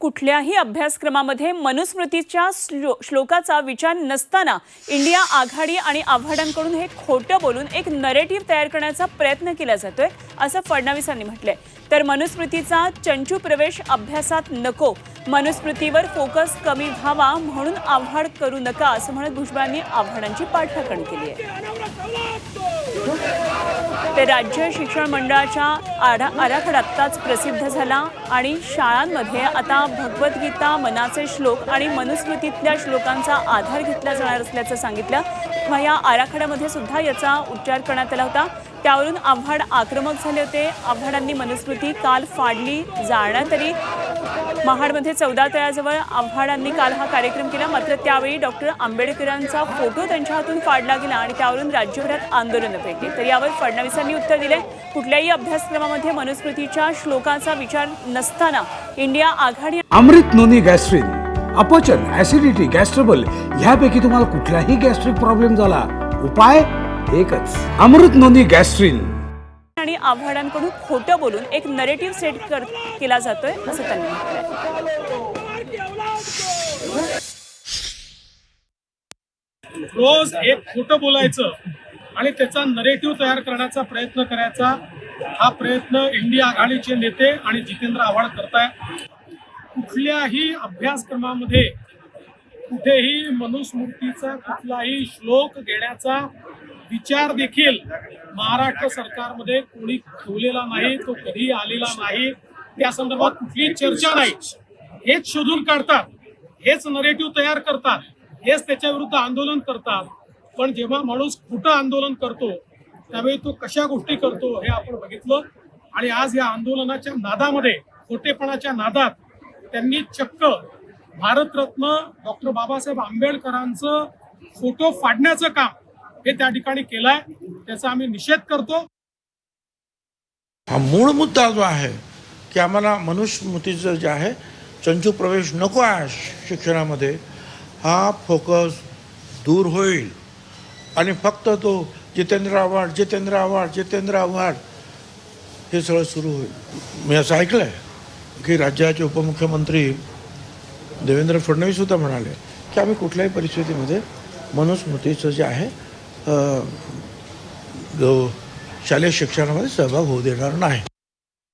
कुठल्याही अभ्यासक्रमामध्ये मनुस्मृतीच्या श्लो श्लोकाचा विचार नसताना इंडिया आघाडी आणि आव्हाडांकडून हे खोटं बोलून एक नरेटिव्ह तयार करण्याचा प्रयत्न केला जातोय असं फडणवीसांनी म्हटलंय. तर मनुस्मृतीचा चंचू प्रवेश अभ्यासात नको मनुस्मृतीवर फोकस कमी व्हावा म्हणून आव्हाड करू नका असं म्हणत भुजबळांनी आव्हाडांची पाठराखण केली आहे. राज्य शिक्षण मंडळाच्या आढा आराखडा आत्ताच प्रसिद्ध झाला आणि शाळांमध्ये आता भगवद्गीता मनाचे श्लोक आणि मनुस्मृतीतल्या श्लोकांचा आधार घेतला जाणार असल्याचं सांगितलं. तेव्हा या आराखड्यामध्ये सुद्धा याचा उच्चार करण्यात आला होता. त्यावरून आव्हाड आक्रमक झाले होते. आव्हाडांनी मनुस्मृती काल फाडली जाणार तरी महाडमध्ये चौदा तळ्याजवळ आव्हाडांनी काल हा कार्यक्रम केला. मात्र त्यावेळी डॉक्टर आंबेडकरांचा फोटो त्यांच्या हातून फाडला गेला आणि त्यावरून राज्यभरात आंदोलनं पेटली तर यावर फडणवीसांनी उत्तर दिले कुठल्याही अभ्यासक्रमामध्ये मनुस्मृतीच्या श्लोकाचा विचार नसताना इंडिया आघाडी अमृत नोनी गॅस्ट्रिन अपचन ऍसिडिटी गॅस्ट्रबल ह्यापैकी तुम्हाला कुठलाही गॅस्ट्रिक प्रॉब्लेम झाला. उपाय एकच. Amrit noni gastrin. आणि आव्हाडांकडून खोटं बोलून एक नरेटिव्ह सेट कर केला जातोय असं त्यांनी म्हटलंय. रोज एक खोटं बोलायचं आणि त्याचा नरेटिव्ह तयार करण्याचा प्रयत्न करायचा हा प्रयत्न इंडिया आघाडीचे नेते आणि जितेंद्र आव्हाड करताय. कुठल्याही अभ्यासक्रमामध्ये कुठेही मनुस्मृतीचा कुठलाही श्लोक घेण्याचा विचार देखील महाराष्ट्र सरकारमध्ये कोणी ठेवलेला नाही तो कधी आलेला नाही. त्या संदर्भात कुठली चर्चा नाही. हेच शोधून काढतात. हेच नरेटिव्ह तयार करतात. हेच त्याच्या विरुद्ध आंदोलन करतात. पण जेव्हा माणूस खोटं आंदोलन करतो त्यावेळी तो कशा गोष्टी करतो हे आपण बघितलं. आणि आज या आंदोलनाच्या नादामध्ये खोटेपणाच्या नादात त्यांनी चक्क भारतरत्न डॉक्टर बाबासाहेब आंबेडकरांचं फोटो फाडण्याचं काम हे त्या ठिकाणी केलाय त्याचा आम्ही निषेध करतो. हा मूळ मुद्दा जो आहे की आम्हाला मनुस्मृतीचं जे आहे चंचू प्रवेश नको आहे शिक्षणामध्ये. हा फोकस दूर होईल. आणि फक्त तो जितेंद्र आव्हाड जितेंद्र आव्हाड जितेंद्र आव्हाड हे सगळं सुरू होईल. मी असं ऐकलं आहे की राज्याचे उपमुख्यमंत्री देवेंद्र फडणवीस सुद्धा म्हणाले की आम्ही कुठल्याही परिस्थितीमध्ये मनुस्मृतीचं जे आहे जो शालेय शिक्षणामध्ये सहभाग होऊ देणार नाही.